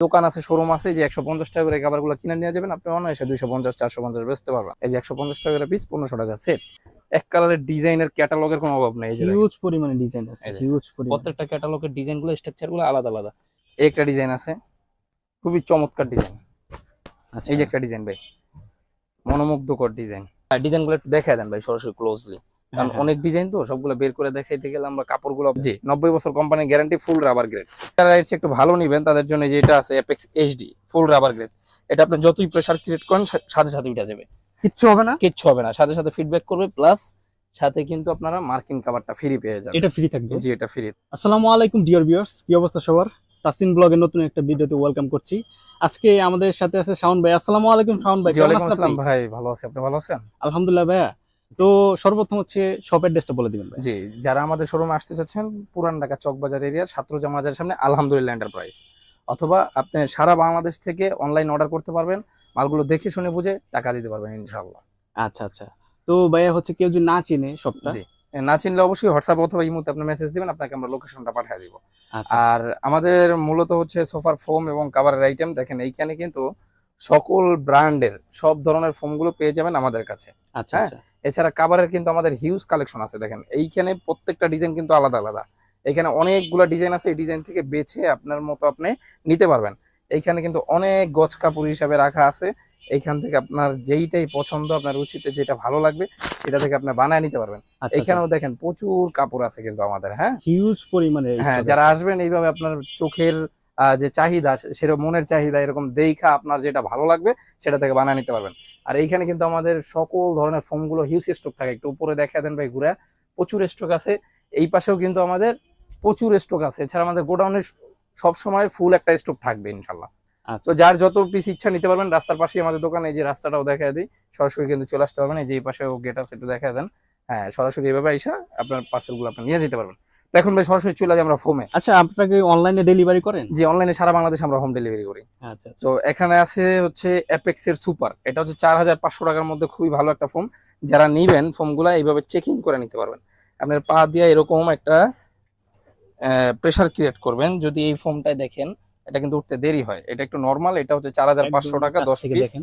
দোকান আছে শোরুম আছে যে একশো পঞ্চাশ টাকা করে খাবারগুলো কিনে নিয়ে যাবেন আপনি অনায়াসে দুইশো পঞ্চাশ চারশো পঞ্চাশ বেচতে পারবেন। এই যে একশো পঞ্চাশ টাকা করে পিস পনেরোশো টাকা সেট এক কালারের ডিজাইনের ক্যাটালগের কোনো অভাব নেই এই যে হিউজ পরিমাণে ডিজাইন আছে হিউজ পরিমাণে। প্রত্যেকটা ক্যাটালগের ডিজাইনগুলো স্ট্রাকচারগুলো আলাদা আলাদা। একটা ডিজাইন আছে খুবই চমৎকার ডিজাইন আচ্ছা। এই যে একটা ডিজাইন ভাই মনোমুগ্ধকর ডিজাইন ডিজাইনগুলো একটু দেখায় দেন ভাই সরাসরি ক্লোজলি কারণ হ্যাঁ, হ্যাঁ। অনেক ডিজাইন তো সবগুলো বের করে দেখাইতে গেলে আমরা কাপড়গুলো জি নব্বই বছর company guarantee full rubber grade যারা এর একটু ভালো নিবেন তাদের জন্য যে এটা আছে Apex HD full rubber grade এটা আপনি যতই প্রেসার ক্রিয়েট করেন সাথে সাথে উঠে যাবে। কিচ্ছু হবে না? কিচ্ছু হবে না। সাথে সাথে ফিডব্যাক করবে প্লাস সাথে কিন্তু আপনারা মার্কিং কাভারটা ফ্রি পেয়ে যাবেন। এটা ফ্রি থাকবে? জি এটা ফ্রি আসসালামু আলাইকুম ডিয়ার ভিউয়ার্স কি অবস্থা সবার? তাসিন ব্লগের নতুন একটা ভিডিওতে ওয়েলকাম করছি। আজকে আমাদের সাথে আছে শাওন ভাই। আসসালামু আলাইকুম শাওন ভাই কেমন আছেন আসসালাম ভাই ভালো আছি। আপনি ভালো আছেন? আলহামদুলিল্লাহ ভাইয়া। তো সর্বপ্রথম হচ্ছে শপ অ্যাড্রেসটা বলে দিবেন জি যারা আমাদের শোরুমে আসতে চাচ্ছেন পুরান ঢাকা চকবাজার এরিয়ার ছাত্রজা মাজার সামনে আলহামদুলিল্লাহ এন্টারপ্রাইজ অথবা আপনি সারা বাংলাদেশ থেকে অনলাইন অর্ডার করতে পারবেন মালগুলো দেখে শুনে বুঝে টাকা দিতে পারবেন ইনশাআল্লাহ। আচ্ছা আচ্ছা। তো ভাইয়া হচ্ছে কেউ যদি না চিনে শপটা জি। না চিনলে অবশ্যই হোয়াটসঅ্যাপ অথবা ইমোতে আপনি মেসেজ দিবেন আপনাকে আমরা লোকেশনটা পাঠিয়ে দিব। আচ্ছা আর আমাদের মূলত হচ্ছে সোফার ফোম এবং কাভারের আইটেম দেখেন এইখানে কিন্তু সকল ব্র্যান্ডের সব ধরনের ফোমগুলো পেয়ে যাবেন আমাদের কাছে। আচ্ছা হ্যাঁ। আচ্ছা এছাড়া কাভারের কিন্তু আমাদের হিউজ কালেকশন আছে দেখেন। এইখানে প্রত্যেকটা ডিজাইন কিন্তু আলাদা আলাদা। এখানে অনেকগুলো ডিজাইন আছে এই ডিজাইন থেকে বেছে আপনার মতো আপনি নিতে পারবেন। এইখানে কিন্তু অনেক গছ কাপড় হিসাবে রাখা আছে। এইখান থেকে আপনার যেইটাই পছন্দ আপনার রুচিতে যেটা ভালো লাগবে সেটা থেকে আপনি বানায় নিতে পারবেন। আচ্ছা এখানেও দেখেন প্রচুর কাপড় আছে কিন্তু আমাদের হ্যাঁ? হিউজ পরিমাণে হ্যাঁ যারা আসবেন এইভাবে আপনার চোখের যে চাহিদা সেরকম মনের চাহিদা এরকম দেখা আপনার যেটা ভালো লাগবে সেটা থেকে বানিয়ে নিতে পারবেন। আর এইখানে কিন্তু আমাদের সকল ধরনের ফোমগুলো হিউজ স্টক থাকে। একটু উপরে দেখা দেন ভাই ঘুরে। প্রচুর স্টক আছে। এই পাশেও কিন্তু আমাদের প্রচুর স্টক আছে। এছাড়া আমাদের গোডাউনে সব সময় ফুল একটা স্টক থাকবে ইনশাল্লাহ। আচ্ছা। তো যার যত পিস ইচ্ছা নিতে পারবেন রাস্তার পাশেই আমাদের দোকানে এই যে রাস্তাটাও দেখা দিই। সরাসরি কিন্তু চলে আসতে পারবেন। এই যে এই পাশেও গেট আছে একটু দেখা দেন। হ্যাঁ সরাসরি এভাবে এসে আপনার পার্সেলগুলো আপনি নিয়ে যেতে পারবেন। এখন ভাই সরাসরি চলে যাই আমরা ফোমে আচ্ছা আপনাকে অনলাইনে ডেলিভারি করেন? যে অনলাইনে সারা বাংলাদেশ আমরা হোম ডেলিভারি করি। আচ্ছা আচ্ছা। তো এখানে আছে হচ্ছে অ্যাপেক্স এর সুপার এটা হচ্ছে চার হাজার পাঁচশো টাকার মধ্যে খুবই ভালো একটা ফোম যারা নিবেন ফোমগুলো এইভাবে চেকিং করে নিতে পারবেন। আপনার পা দিয়ে এরকম একটা প্রেসার ক্রিয়েট করবেন। যদি এই ফোমটায় দেখেন এটা কিন্তু উঠতে দেরি হয়। এটা একটু নর্মাল এটা হচ্ছে চার হাজার পাঁচশো টাকা দশ পিস দেখেন।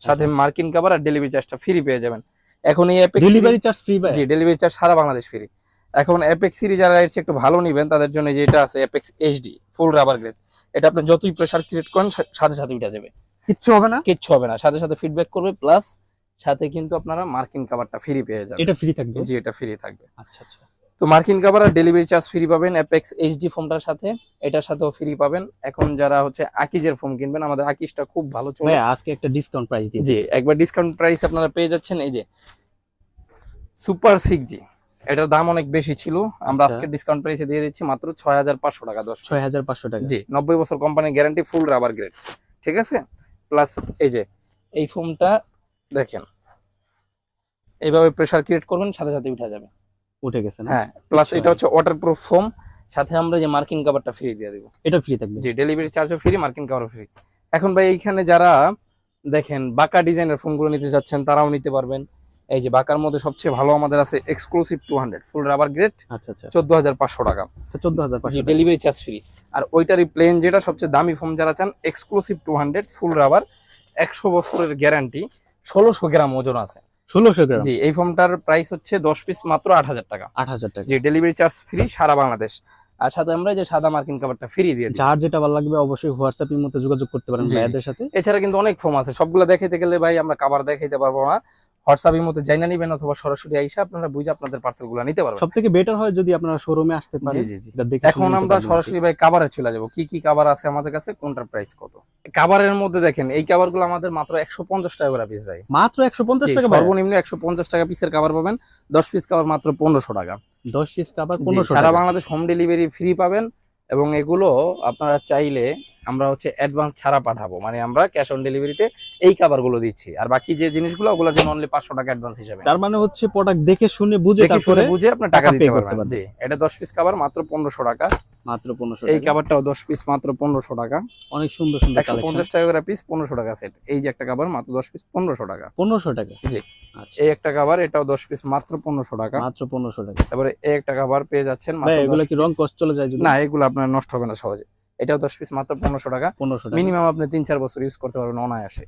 সাথে মার্কিন কাভার আর ডেলিভারি চার্জটা ফ্রি পেয়ে যাবেন। এখন এই অ্যাপেক্স ডেলিভারি চার্জ ফ্রি ভাই? জি ডেলিভারি চার্জ সারা বাংলাদেশ ফ্রি এখন অ্যাপেক্স সিরিজ যারা এর একটু ভালো নিবেন তাদের জন্য যে এটা আছে Apex HD full rubber grade এটা আপনি যতই প্রেসার ক্রিয়েট করেন সাথে সাথে উঠে যাবে। কিচ্ছু হবে না? কিচ্ছু হবে না। সাথে সাথে ফিডব্যাক করবে প্লাস সাথে কিন্তু আপনারা মার্কিন কাভারটা ফ্রি পেয়ে যাবেন। এটা ফ্রি থাকবে? জি এটা ফ্রি থাকবে। আচ্ছা আচ্ছা। তো মার্কিন কাভার আর ডেলিভারি চার্জ ফ্রি পাবেন অ্যাপেক্স এইচডি ফোমটার সাথে। এটার সাথেও ফ্রি পাবেন। এখন যারা হচ্ছে আকিজের ফোম কিনবেন আমাদের আকিজটা খুব ভালো চলে। ভাই আজকে একটা ডিসকাউন্ট প্রাইস দিয়ে জি একবার ডিসকাউন্ট প্রাইস আপনারা পেয়ে যাচ্ছেন এই যে সুপার সিক্স জি এটার দাম অনেক বেশি ছিল। আমরা আচ্ছা। আজকে ডিসকাউন্ট প্রাইসে দিয়ে দিচ্ছি মাত্র ছয় হাজার পাঁচশো টাকা দশ ছয় হাজার পাঁচশো টাকা। জি নব্বই বছর কোম্পানির গ্যারান্টি ফুল রাবার গ্রেড ঠিক আছে? প্লাস এই যে এই ফোমটা দেখেন। এইভাবে প্রেসার ক্রিয়েট করবেন সাথে সাথে উঠে যাবে। উঠে গেছে না? হ্যাঁ প্লাস আচ্ছা। এটা হচ্ছে ওয়াটারপ্রুফ ফোম সাথে আমরা যে মার্কিং কাভারটা ফ্রি দিয়ে দিব। এটা ফ্রি থাকবে? জি ডেলিভারি চার্জও ফ্রি মার্কিং কাভারও ফ্রি এখন ভাই এইখানে যারা দেখেন বাঁকা ডিজাইনের ফোনগুলো নিতে চাচ্ছেন তারাও নিতে পারবেন। এই যে বাঁকার মধ্যে সবচেয়ে ভালো আমাদের আছে exclusive two hundred full rubber grade আচ্ছা আচ্ছা। চোদ্দ হাজার পাঁচশো টাকা। চোদ্দ হাজার পাঁচশো ডেলিভারি চার্জ ফ্রি আর ওইটারই প্লেন যেটা সবচেয়ে দামি ফোন যারা চান exclusive two hundred full rubber একশো বছরের গ্যারান্টি ষোলোশো গ্রাম ওজন আছে। ষোলোশো গ্রাম। জি এই ফোনটার প্রাইস হচ্ছে দশ পিস মাত্র আট হাজার টাকা। আট হাজার টাকা। জি ডেলিভারি চার্জ ফ্রি সারা বাংলাদেশ। আর সাথে আমরা যে সাদা মার্কিন কাভারটা ফ্রি দিয়ে যার যেটা ভালো লাগবে অবশ্যই হোয়াটসঅ্যাপ এর মধ্যে যোগাযোগ করতে পারেন। ভাইয়াদের সাথে। এছাড়া কিন্তু অনেক ফোম আছে সবগুলো দেখাইতে গেলে ভাই আমরা কাভার দেখাইতে পারব না। হোয়াটসঅ্যাপের মধ্যে জাইনা নিবেন অথবা সরাসরি আইসা আপনারা বুঝে আপনাদের পার্সেলগুলো নিতে পারবেন। সব থেকে বেটার হয় যদি আপনারা শোরুমে আসতে পারেন জি জি এটা এখন আমরা সরাসরি ভাই কাভারে চলে যাব। কি কি কাভার আছে আমাদের কাছে? কোনটার প্রাইস কত? কাভারের মধ্যে দেখেন এই কাভারগুলো আমাদের মাত্র একশো পঞ্চাশ টাকা করে পিস ভাই। মাত্র একশো পঞ্চাশ জি, টাকা ভাই? সর্বনিম্ন একশো পঞ্চাশ টাকা পিসের কাভার পাবেন। দশ পিস কাভার মাত্র পনেরোশো টাকা। দশ পিস কাবার সারা বাংলাদেশ হোম ডেলিভারি ফ্রি পাবেন এবং এগুলো আপনারা চাইলে আমরা হচ্ছে অ্যাডভান্স ছাড়া পাঠাবো। মানে আমরা ক্যাশ অন ডেলিভারিতে এই কাভারগুলো দিচ্ছি। আর বাকি যে জিনিসগুলো ওগুলোর জন্য অনলি পাঁচশো টাকা অ্যাডভান্স হিসাবে তার মানে হচ্ছে প্রোডাক্ট দেখে শুনে বুঝে তারপরে বুঝে আপনার টাকা দিতে পারবেন। জি এটা দশ পিস কাভার মাত্র পনেরোশো টাকা। মাত্র পনেরোশো এই কাভারটাও দশ পিস মাত্র পনেরোশো টাকা। অনেক সুন্দর সুন্দর একশো পঞ্চাশ টাকা করে পিস পনেরোশো টাকা সেট এই যে একটা কাভার মাত্র দশ পিস পনেরোশো টাকা। পনেরোশো টাকা? জি। আচ্ছা। এই একটা কাভার এটাও দশ পিস মাত্র পনেরোশো টাকা। মাত্র পনেরোশো টাকা। তারপরে এই একটা কাভার পেয়ে যাচ্ছেন এগুলো কি রং কষ্ট চলে যায় না এগুলো আপনার নষ্ট হবে না সহজে। এটাও দশ পিস মাত্র পনেরোশো টাকা। পনেরোশো মিনিমাম আপনি তিন চার বছর ইউজ করতে পারবেন অনায়াসে।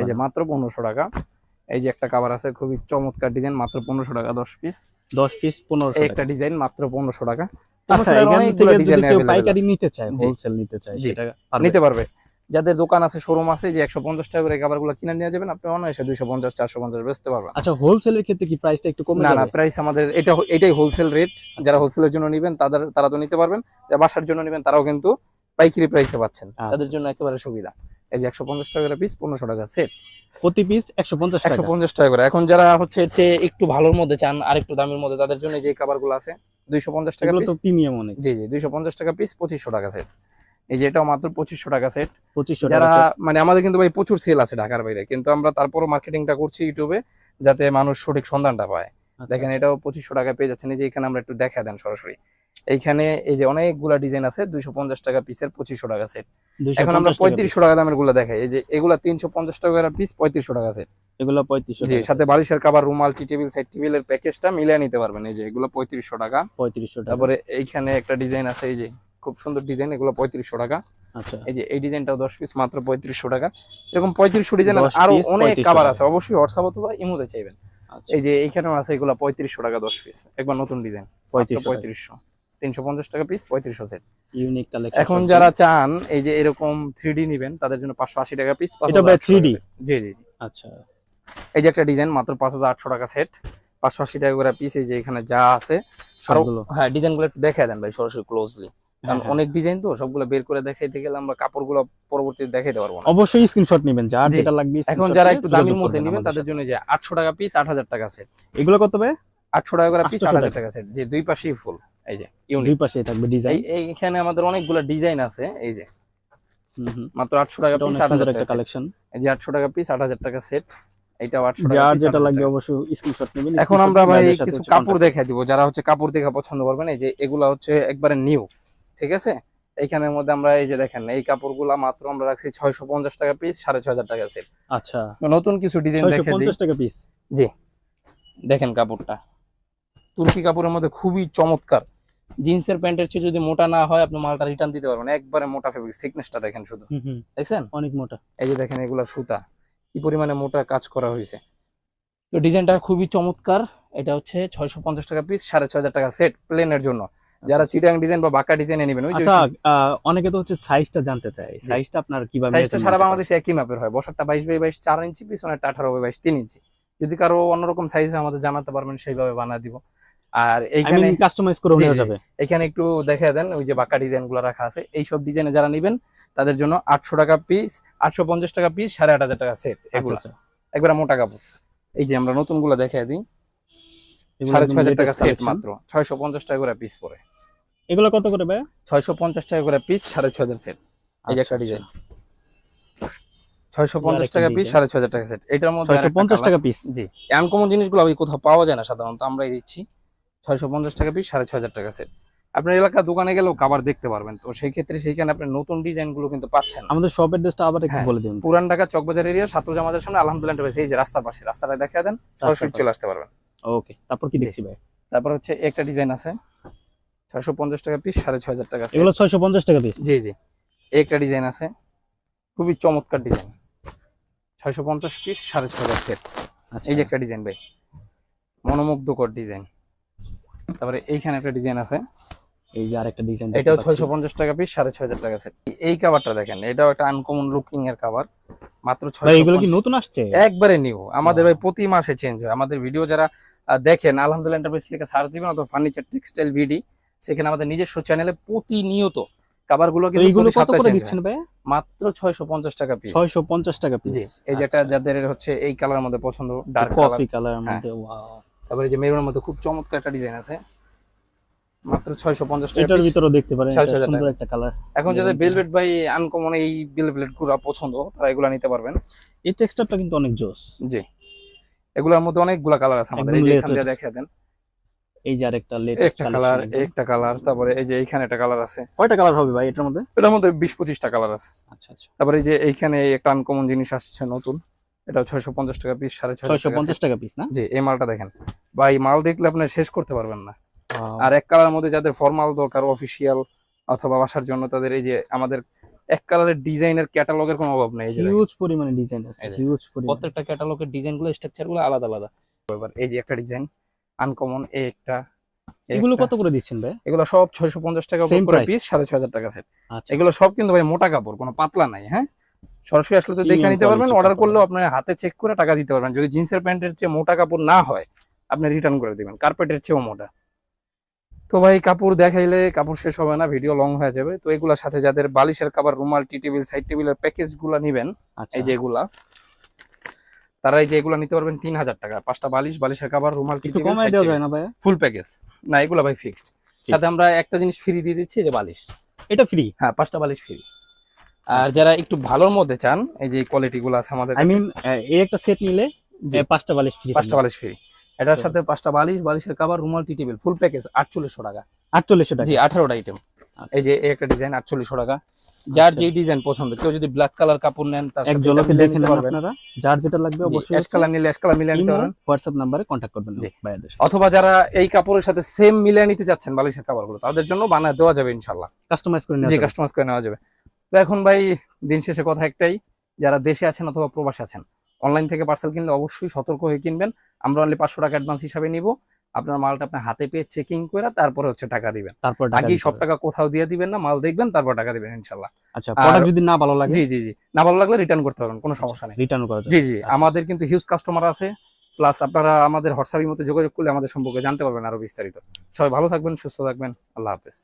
এই যে মাত্র পনেরোশো টাকা। এই যে একটা কাবার আছে খুবই চমৎকার ডিজাইন মাত্র পনেরোশো টাকা দশ পিস দশ পিস পনেরোশো এই একটা ডিজাইন মাত্র পনেরোশো টাকা। আচ্ছা। নিতে পারবে? যাদের দোকান আছে শোরুম আছে যে একশো পঞ্চাশ টাকা করে কাবারগুলো কিনে নিয়ে যাবেন আপনি অনায়াসে দুইশো পঞ্চাশ চারশো পঞ্চাশ বেচতে পারবেন। আচ্ছা হোলসেলের ক্ষেত্রে কি প্রাইসটা একটু কমে না না প্রাইস আমাদের এটা এটাই হোলসেল রেট যারা হোলসেলের জন্য নেবেন তাদের তারা তো নিতে পারবেন। যারা বাসার জন্য নেবেন তারাও কিন্তু পাইকারি প্রাইসে পাচ্ছেন। আচ্ছা। তাদের জন্য একেবারে সুবিধা। এই যে একশো পঞ্চাশ টাকা করে পিস পনেরোশো টাকা সেট প্রতি পিস একশো পঞ্চাশ একশো পঞ্চাশ টাকা করে। এখন যারা হচ্ছে চেয়ে একটু ভালোর মধ্যে চান আর একটু দামের মধ্যে তাদের জন্য যে কাবারগুলো আছে দুইশো পঞ্চাশ টাকা তো প্রিমিয়াম অনেক। জি জি দুইশো পঞ্চাশ টাকা পিস পঁচিশশো টাকা সেট এই যে এটাও মাত্র পঁচিশশো টাকা সেট পঁচিশশো যারা মানে আমাদের কিন্তু ভাই প্রচুর সেল আছে ঢাকার বাইরে কিন্তু আমরা তারপরও মার্কেটিংটা করছি ইউটিউবে যাতে মানুষ সঠিক সন্ধানটা পায়। আচ্ছা, দেখেন এটাও পঁচিশশো টাকা পেয়ে যাচ্ছেন। এই যে এখানে আমরা একটু দেখা দেন সরাসরি। এইখানে এই যে অনেকগুলা ডিজাইন আছে দুইশো পঞ্চাশ টাকা পিসের পঁচিশশো টাকা সেট এখন আমরা পঁয়ত্রিশশো টাকা দামেরগুলো দেখাই। এই যে এগুলা তিনশো পঞ্চাশ টাকা পিস পঁয়ত্রিশশো টাকা সেট। এগুলো পঁয়ত্রিশশো জি সাথে বালিশের কাবার রুমাল টি টেবিল সাইড টেবিলের প্যাকেজটা মিলিয়ে নিতে পারবেন। এই যে এগুলো পঁয়ত্রিশশো টাকা। পঁয়ত্রিশশো টাকা। তারপরে এইখানে একটা ডিজাইন আছে এই যে খুব সুন্দর ডিজাইন এগুলো পঁয়ত্রিশশো টাকা। আচ্ছা। এই যে এই ডিজাইনটাও দশ পিস মাত্র পঁয়ত্রিশশো টাকা। এরকম পঁয়ত্রিশশো ডিজাইন 10 আরও অনেক কাবার আছে। অবশ্যই হোয়াটসঅ্যাপ অথবা ইমোতে চাইবেন। আচ্ছা। এই যে এইখানেও আছে এগুলো পঁয়ত্রিশশো টাকা দশ পিস একবার নতুন ডিজাইন। পঁয়ত্রিশশো পঁয়ত্রিশশো। তিনশো পঞ্চাশ টাকা পিস পঁয়ত্রিশশো সেট ইউনিক কালেকশন এখন যারা চান এই যে এরকম থ্রি ডি নিবেন তাদের জন্য পাঁচশো আশি টাকা পিস এটা ভাই 3D? জি জি জি। আচ্ছা। এই যে একটা ডিজাইন মাত্র পাঁচ হাজার আটশো টাকা সেট পাঁচশো আশি টাকা করে পিস এই যে এখানে যা আছে। সবগুলো। হ্যাঁ ডিজাইনগুলো একটু দেখা দেন ভাই সরাসরি ক্লোজলি কারণ হ্যাঁ, হ্যাঁ। অনেক ডিজাইন তো সবগুলো বের করে দেখাইতে গেলে আমরা কাপড়গুলো পরবর্তীতে দেখাইতে পারব না। অবশ্যই স্ক্রিনশট নেবেন যার জি। যেটা লাগবে এখন যারা একটু দামের মধ্যে নেবেন তাদের জন্য যে আটশো টাকা পিস আট হাজার টাকা সেট এগুলো কত ভাই? আটশো টাকা করে পিস 800 আট হাজার টাকা। টাকা সেট যে দুই পাশেই ফুল এই যে ইউনিক দুই পাশে থাকবে ডিজাইন এই এইখানে আমাদের অনেকগুলো ডিজাইন আছে এই যে। মাত্র আটশো টাকা পিস অনেক আট সুন্দর হাজার একটা টাকা কালেকশন এই যে আটশো টাকা পিস আট হাজার টাকা সেট এইটাও আটশো টাকা যার যেটা লাগবে অবশ্যই স্ক্রিনশট নেবেন এখন আমরা ভাই কিছু কাপড় contact দেখা দিব যারা হচ্ছে কাপড় দেখা পছন্দ করবেন এই যে এগুলা হচ্ছে একবারে নিউ ঠিক আছে? এইখানের মধ্যে আমরা এই যে দেখেন এই কাপড়গুলা মাত্র আমরা রাখছি ছয়শো পঞ্চাশ টাকা পিস সাড়ে ছয় হাজার টাকা সেট আচ্ছা। নতুন কিছু ডিজাইন দেখে দিই। পঞ্চাশ টাকা পিস জি। দেখেন কাপড়টা। তুর্কি কাপড়ের মধ্যে খুবই চমৎকার। জিন্সের প্যান্টের চেয়ে যদি মোটা না হয় আপনি মালটা রিটার্ন দিতে পারবেন। একবারে মোটা ফেব্রিক থিকনেসটা দেখেন শুধু। দেখছেন? অনেক মোটা। এই যে দেখেন এগুলা সুতা। কি পরিমাণে মোটা কাজ করা হয়েছে। তো ডিজাইনটা খুবই চমৎকার। এটা হচ্ছে ছয়শো পঞ্চাশ টাকা পিস সাড়ে ছয় হাজার টাকা সেট প্লেনের জন্য। যারা চিটাং ডিজাইন বা বাঁকা ডিজাইনে নেবেন ওই আচ্ছা অনেকে তো হচ্ছে সাইজটা জানতে চায়। সাইজটা আপনার কীভাবে সাইজটা সারা বাংলাদেশে একই মাপের হয়। বসারটা বাইশ বাই বাইশ চার ইঞ্চি পিস পিছনেরটা আঠারো বাই বাইশ তিন ইঞ্চি। যদি কারও অন্যরকম সাইজ হয় আমাদের জানাতে পারবেন সেইভাবে বানা দিব। আর এইখানে কাস্টমাইজ করে নেওয়া। যাবে। এখানে একটু দেখে দেন ওই যে বাঁকা ডিজাইনগুলো রাখা আছে। এইসব ডিজাইনে যারা নেবেন তাদের জন্য আটশো টাকা পিস আটশো পঞ্চাশ টাকা পিস সাড়ে আট হাজার টাকা সেট আচ্ছা এগুলো। আচ্ছা। একবারে মোটা কাপড়। এই যে আমরা নতুনগুলো দেখে দিই। সাড়ে ছয় হাজার টাকা সেট মাত্র। ছয়শো পঞ্চাশ টাকা করে পিস পরে এগুলো কত করে ভাই? ছয়শো পঞ্চাশ টাকা করে পিস সাড়ে ছয় হাজার সেট এই যে আচ্ছা, একটা ডিজাইন ছয়শো পঞ্চাশ টাকা পিস সাড়ে ছয় হাজার টাকা সেট এটার মধ্যে পঞ্চাশ টাকা পিস জি। জিনিসগুলো কোথাও পাওয়া যায় না সাধারণত আমরাই দিচ্ছি। ছয়শো পঞ্চাশ টাকা পিস সাড়ে ছয় হাজার টাকা সেট আপনার এলাকার দোকানে গেলেও কাবার দেখতে পারবেন। তো সেই ক্ষেত্রে সেইখানে আপনি নতুন ডিজাইনগুলো কিন্তু পাচ্ছেন। আমাদের শপ অ্যাড্রেসটা আবার একটু হ্যাঁ। বলে দিন। পুরান ঢাকা চকবাজার এরিয়া সাতরোজা মাজার সামনে। আলহামদুলিল্লাহ এই যে রাস্তার পাশে রাস্তাটা দেখা দেন সরাসরি চলে আসতে পারবেন। ওকে তারপর কি দেখছি ভাই? তারপর হচ্ছে একটা ডিজাইন আছে ছয়শো পঞ্চাশ টাকা পিস সাড়ে ছয় হাজার টাকা এগুলো ছয়শো পঞ্চাশ টাকা পিস জি জি। একটা ডিজাইন আছে খুবই চমৎকার ডিজাইন ছয়শো পঞ্চাশ পিস সাড়ে ছয় হাজার সেট এই যে একটা ডিজাইন ভাই মনোমুগ্ধকর ডিজাইন তারপরে এইখানে একটা ডিজাইন আছে। এই যে আরেকটা ডিজাইন এটাও ছয়শো পঞ্চাশ টাকা পিস সাড়ে ছয় হাজার টাকা সেট এই কাভারটা দেখেন এটাও একটা আনকমন লুকিং এর কাভার মাত্র ভাই ছয় এগুলো কি নতুন আসছে? একবারে নিউ আমাদের ভাই প্রতি মাসে চেঞ্জ হয়। আমাদের ভিডিও যারা দেখেন আলহামদুলিল্লাহ এন্টারপ্রাইজ লিখে সার্চ দিবেন অথবা ফার্নিচার টেক্সটাইল ভিডি সেখানে আমাদের নিজস্ব চ্যানেলে প্রতিনিয়ত কাভারগুলো তো এইগুলো কত করে দিচ্ছেন ভাই মাত্র ছয়শো পঞ্চাশ টাকা পিস ছয়শো পঞ্চাশ টাকা পিস এই যে একটা যাদের হচ্ছে এই কালার মধ্যে পছন্দ ডার্ক কফি কালার কালার হ্যাঁ। মধ্যে wow। তারপরে যে মেরুনের মধ্যে খুব চমৎকার একটা ডিজাইন আছে। মাত্র ছয়শো পঞ্চাশ টাকা এটার। ভিতরে দেখতে পারেন সুন্দর একটা কালার এখন যাদের বেলভেট বাই আনকমন এই বেলভেটগুলো পছন্দ তারা এগুলা নিতে পারবেন। এই টেক্সচারটা কিন্তু অনেক জোস। জি। এগুলোর মধ্যে অনেকগুলা কালার আছে আমাদের। এই যে এখান latest। দেখা দেন। এই যে আরেকটা লেটেস্ট একটা কালার একটা কালার তারপরে এই যে এইখানে একটা কালার আছে। কয়টা কালার হবে ভাই এটার মধ্যে? এটার মধ্যে বিশ পঁচিশটা কালার আছে। আচ্ছা আচ্ছা। তারপরে এই যে এইখানে একটা আনকমন জিনিস আসছে নতুন। এটা ছয়শো পঞ্চাশ টাকা পিস সাড়ে ছয়শো ছয়শো পঞ্চাশ টাকা পিস না? জি এই মালটা দেখেন। বা এই মাল দেখলে আপনি শেষ করতে পারবেন না। আর এক কালার মধ্যে যাদের ফর্মাল দরকার অফিসিয়াল অথবা বাসার জন্য তাদের এই যে আমাদের এক কালারের ডিজাইনের ক্যাটালগের কোনো অভাব নেই এই যে হিউজ পরিমাণে ডিজাইন আছে হিউজ পরিমাণে। প্রত্যেকটা ক্যাটালগের ডিজাইনগুলো স্ট্রাকচারগুলো আলাদা আলাদা। এবার এই যে একটা ডিজাইন আনকমন এই একটা এগুলো কত করে দিচ্ছেন ভাই? এগুলো সব ছয়শো পঞ্চাশ টাকা Same করে পিস সাড়ে ছয় হাজার টাকা সেট আচ্ছা এগুলো সব কিন্তু ভাই মোটা কাপড় কোনো পাতলা নাই হ্যাঁ? সরাসরি আসলে তো দেখে নিতে পারবেন অর্ডার করলেও আপনার হাতে চেক করে টাকা দিতে পারবেন। যদি জিন্সের প্যান্টের চেয়ে মোটা কাপড় না হয় আপনি রিটার্ন করে দিবেন। কার্পেটের চেয়েও মোটা। তো ভাই কাপড় দেখাইলে কাপড় শেষ হবে না ভিডিও লং হয়ে যাবে। তো এগুলোর সাথে যাদের বালিশের কাবার রুমাল টি টেবিল সাইড টেবিলের প্যাকেজগুলা নিবেন এই যে এগুলা তারা এই যে এগুলা নিতে পারবেন তিন হাজার টাকা। পাঁচটা বালিশ বালিশের কাবার রুমাল টি টেবিল ফুল প্যাকেজ না এগুলা ভাই ফিক্সড সাথে আমরা একটা জিনিস ফ্রি দিয়ে দিচ্ছি এই যে বালিশ। এটা ফ্রি হ্যাঁ পাঁচটা বালিশ ফ্রি আর যারা একটু ভালোর মধ্যে চান এই যে কোয়ালিটি গুলো আছে আমাদের আই মিন এই একটা সেট নিলে এ, পাঁচটা বালিশ ফ্রি পাঁচটা বালিশ ফ্রি এটার সাথে পাঁচটা বালিশ বালিশের কাবার রুমাল টি টেবিল ফুল প্যাকেজ আটচল্লিশশো টাকা। আটচল্লিশশো টাকা। জি আঠারোটা আইটেম এই যে এই একটা ডিজাইন আটচল্লিশশো টাকা। যার যে ডিজাইন পছন্দ কেউ যদি ব্ল্যাক কালার কাপড় নেন তার এক মিলিয়ে দেখে নেন আপনারা। যার যেটা লাগবে অবশ্যই অ্যাশ কালার নিলে অ্যাশ কালার মিলিয়ে নিতে পারবেন। হোয়াটসঅ্যাপ নাম্বারে কন্ট্যাক্ট করবেন জি। ভাইয়াদের অথবা যারা এই কাপড়ের সাথে সেম মিলিয়ে নিতে চাচ্ছেন বালিশের কাপড়গুলো তাদের জন্য বানায় দেওয়া যাবে ইনশাল্লাহ কাস্টমাইজ করে যে নেওয়া যাবে। জি কাস্টমাইজ করে নেওয়া যাবে। তো এখন ভাই দিন শেষে কথা একটাই যারা দেশে আছেন অথবা প্রবাসে আছেন অনলাইন থেকে পার্সেল কিনলে অবশ্যই সতর্ক হয়ে কিনবেন। আমরা অনলি পাঁচশো টাকা অ্যাডভান্স হিসাবে নিব। আপনার মালটা আপনার হাতে পেয়ে চেকিং করে তারপরে হচ্ছে টাকা দিবেন। তারপর বাকি সব টাকা কোথাও দিয়ে দিবেন না মাল দেখবেন তারপর টাকা দিবেন ইনশাল্লাহ। আচ্ছা প্রোডাক্ট যদি না ভালো লাগে? জি জি জি। না ভালো লাগলে রিটার্ন করতে পারবেন কোনো সমস্যা নেই। রিটার্ন করা জি জি আচ্ছা। আমাদের কিন্তু হিউজ কাস্টমার আছে। প্লাস আপনারা আমাদের হোয়াটসঅ্যাপের মধ্যে যোগাযোগ করলে আমাদের সম্পর্কে জানতে পারবেন আরও বিস্তারিত। সবাই ভালো থাকবেন সুস্থ থাকবেন। আল্লাহ হাফেজ।